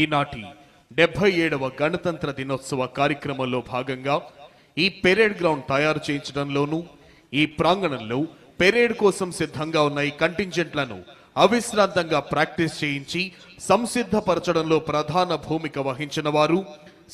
ఈనాటి డెబ్బై ఏడవ గణతంత్ర దినోత్సవ కార్యక్రమంలో భాగంగా ఈ పెరేడ్ గ్రౌండ్ తయారు చేయించడంలోనూ ఈ ప్రాంగణంలో పెరేడ్ కోసం సిద్ధంగా ఉన్న ఈ కంటింజెంట్లను అవిశ్రాంతంగా ప్రాక్టీస్ చేయించి సంసిద్ధపరచడంలో ప్రధాన భూమిక వహించిన వారు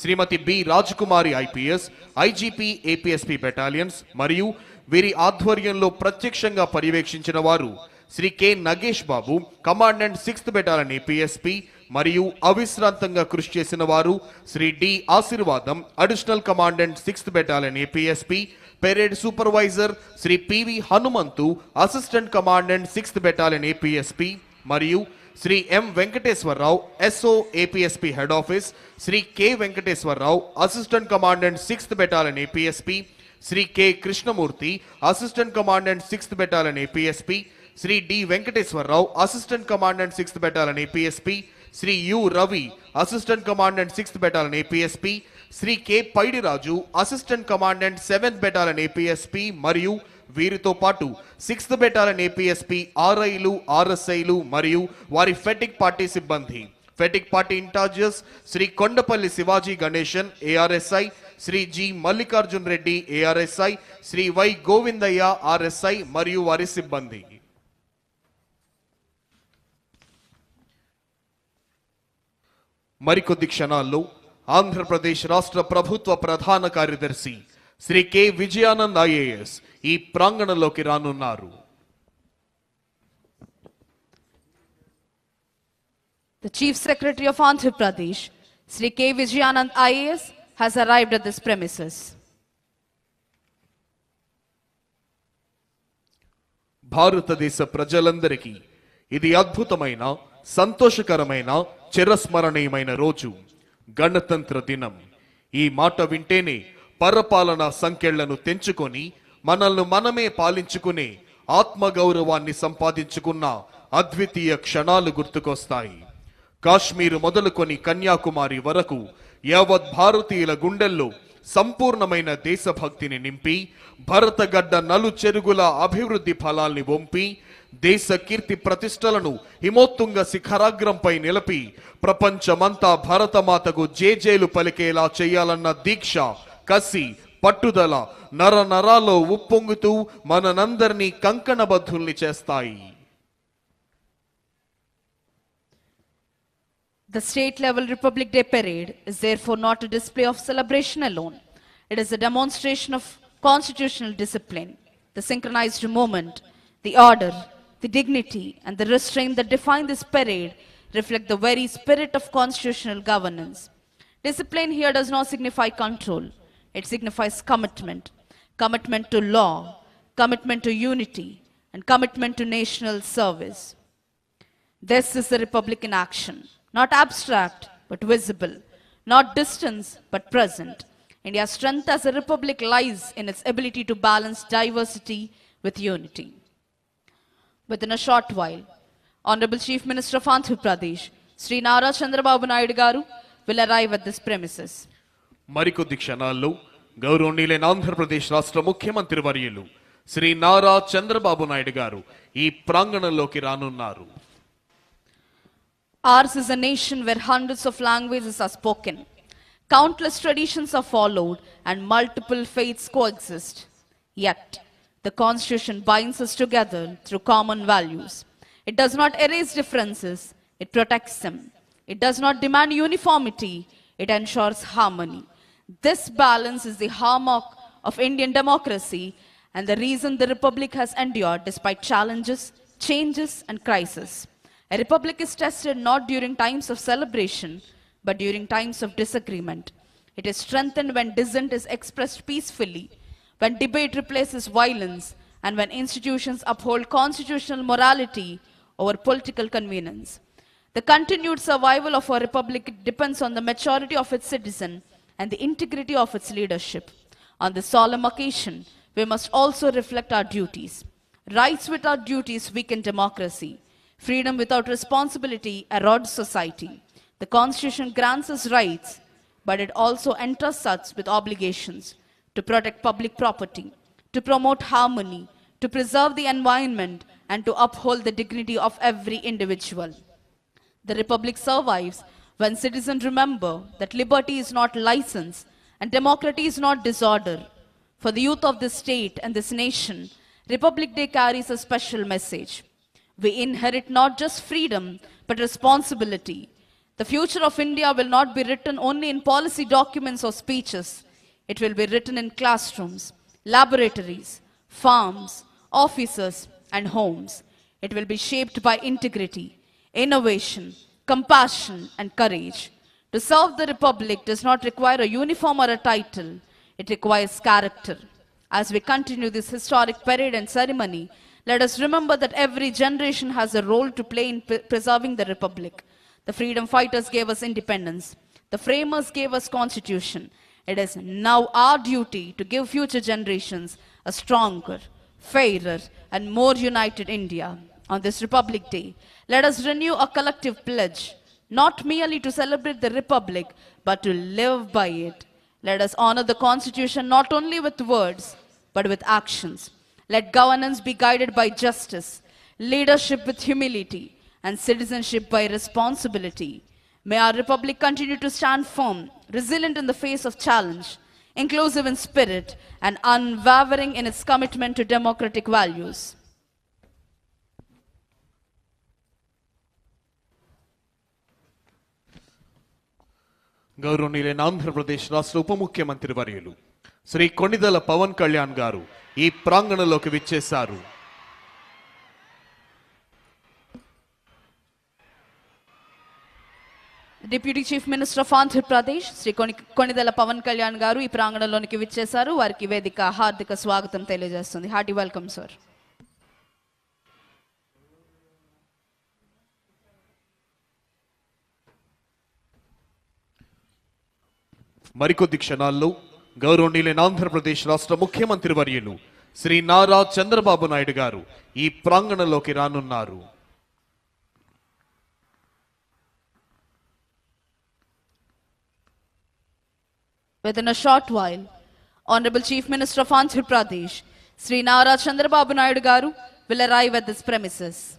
Srimathi B. Rajakumari IPS IGP APSP battalions మరియు వీరి ఆధ్వర్యంలో ప్రత్యక్షంగా పర్యవేక్షించిన వారు Sri K. Nagesh Babu commandant sixth battalion APSP మరియు అవిశ్రాంతంగా కృషి చేసిన వారు Sri D Aseervadam additional commandant sixth battalion APSP parade supervisor Sri PV Hanumanthu assistant commandant sixth battalion APSP మరియు Sri M Venkateswararao SO APSP head office Sri K Venkateswararao assistant commandant sixth battalion APSP Sri K Krishnamurthy assistant commandant sixth battalion APSP Sri D Venkateswararao assistant commandant sixth battalion APSP Sri U Ravi assistant commandant sixth battalion APSP Sri K Paidiraju assistant commandant seventh battalion APSP మరియు వీరితో పాటు sixth battalion APSP ఆర్ఐలు ఆర్ఎస్ఐలు మరియు వారి fatigue party సిబ్బంది. Fatigue party in-charges Shri Kondapalli Shivaji Ganesan ARSI Shri G Mallikarjun Reddy ARSI Shri Y Govindaiah RSI మరియు వారి సిబ్బంది. మరికొద్ది క్షణాల్లో ఆంధ్రప్రదేశ్ రాష్ట్ర ప్రభుత్వ ప్రధాన కార్యదర్శి శ్రీ కె విజయానంద్ ఐఏఎస్ ఈ ప్రాంగణంలోకి రానున్నారు The Chief Secretary of Andhra Pradesh, Sri K. Vijayanand IAS, has arrived at this premises. భారతదేశ ప్రజలందరికీ ఇది అద్భుతమైన సంతోషకరమైన చిరస్మరణీయమైన రోజు గణతంత్ర దినం. ఈ మాట వింటేనే పరపాలన సంఖ్యలను తెంచుకొని మనల్ని మనమే పాలించుకునే ఆత్మగౌరవాన్ని సంపాదించుకున్న అద్వితీయ క్షణాలు గుర్తుకొస్తాయి. కాశ్మీరు మొదలుకొని కన్యాకుమారి వరకు యావత్ భారతీయుల గుండెల్లో సంపూర్ణమైన దేశభక్తిని నింపి భరతగడ్డ నలు చెరుగుల అభివృద్ధి ఫలాల్ని వంపి దేశ కీర్తి ప్రతిష్టలను హిమోత్తుంగ శిఖరాగ్రంపై నిలిపి ప్రపంచమంతా భరతమాతకు జేజేలు పలికేలా చేయాలన్న దీక్ష కసి పట్టుదల నర నరాల్లో ఉప్పొంగుతూ మనందరినీ కంకణబద్ధుల్ని చేస్తాయి The state level Republic Day parade is therefore not a display of celebration alone. It is a demonstration of constitutional discipline, the synchronized movement, the order, the dignity, and the restraint that define this parade reflect the very spirit of constitutional governance. Discipline here does not signify control, it signifies commitment commitment to law, commitment to unity, and commitment to national service. This is the Republic in action, not abstract, but visible, not distant, but present. India's strength as a republic lies in its ability to balance diversity with unity Within a short while, Honorable Chief Minister of Andhra Pradesh, Sri Nara Chandrababu Naidu Garu, will arrive at this premises. మరికొద్ది క్షణాల్లో గౌరవనీయులైన ఆంధ్రప్రదేశ్ రాష్ట్ర ముఖ్యమంత్రి వర్యులు శ్రీ నారా చంద్రబాబు నాయుడు గారు ఈ ప్రాంగణంలోకి రానున్నారు Ours is a nation where hundreds of languages are spoken, countless traditions are followed, and multiple faiths coexist. Yet, the Constitution binds us together through common values. It does not erase differences, it protects them. It does not demand uniformity, it ensures harmony. This balance is the hallmark of Indian democracy and the reason the Republic has endured despite challenges, changes, and crises. A republic is tested not during times of celebration, but during times of disagreement. It is strengthened when dissent is expressed peacefully, when debate replaces violence, and when institutions uphold constitutional morality over political convenience. The continued survival of our republic depends on the maturity of its citizen and the integrity of its leadership. On this solemn occasion, we must also reflect our duties. Rights without duties weaken democracy. Freedom without responsibility erodes society. The Constitution grants us rights, but it also entrusts us with obligations to protect public property, to promote harmony, to preserve the environment, and to uphold the dignity of every individual. The Republic survives when citizens remember that liberty is not license and democracy is not disorder. For the youth of this state and this nation, Republic Day carries a special message. We inherit not just freedom, but responsibility. The future of India will not be written only in policy documents or speeches. It will be written in classrooms, laboratories, farms, offices, and homes. It will be shaped by integrity, innovation, compassion, and courage. To serve the Republic does not require a uniform or a title, it requires character. As we continue this historic parade and ceremony, let us remember that every generation has a role to play in pre- preserving the Republic. The freedom fighters gave us independence. The framers gave us constitution. It is now our duty to give future generations a stronger, fairer, and more united India. On this Republic Day, let us renew a collective pledge, not merely to celebrate the Republic, but to live by it. Let us honor the Constitution not only with words, but with actions. Let governance be guided by justice, leadership with humility, and citizenship by responsibility. May our Republic continue to stand firm, resilient in the face of challenge, inclusive in spirit, and unwavering in its commitment to democratic values. గౌరవనీయులైన ఆంధ్రప్రదేశ్ రాష్ట్ర ఉప ముఖ్యమంత్రి వర్యులు శ్రీ కొణిదల పవన్ కళ్యాణ్ గారు ఈ ప్రాంగణంలోకి విచ్చేశారు deputy chief minister of Andhra Pradesh Shri కొని కొనిదెల పవన్ కళ్యాణ్ గారు ఈ ప్రాంగణంలోనికి విచ్చేశారు. వారికి వేదిక హార్దిక స్వాగతం తెలియజేస్తుంది. Hearty welcome sir. మరికొద్ది క్షణాల్లో గౌరవనీయులైన ఆంధ్రప్రదేశ్ రాష్ట్ర ముఖ్యమంత్రి వర్యులు శ్రీ నారా చంద్రబాబు నాయుడు గారు ఈ ప్రాంగణంలోకి రానున్నారు. Within a short while, Honorable Chief Minister of Andhra Pradesh, Sri Nara Chandrababu Naidu Garu, will arrive at this premises.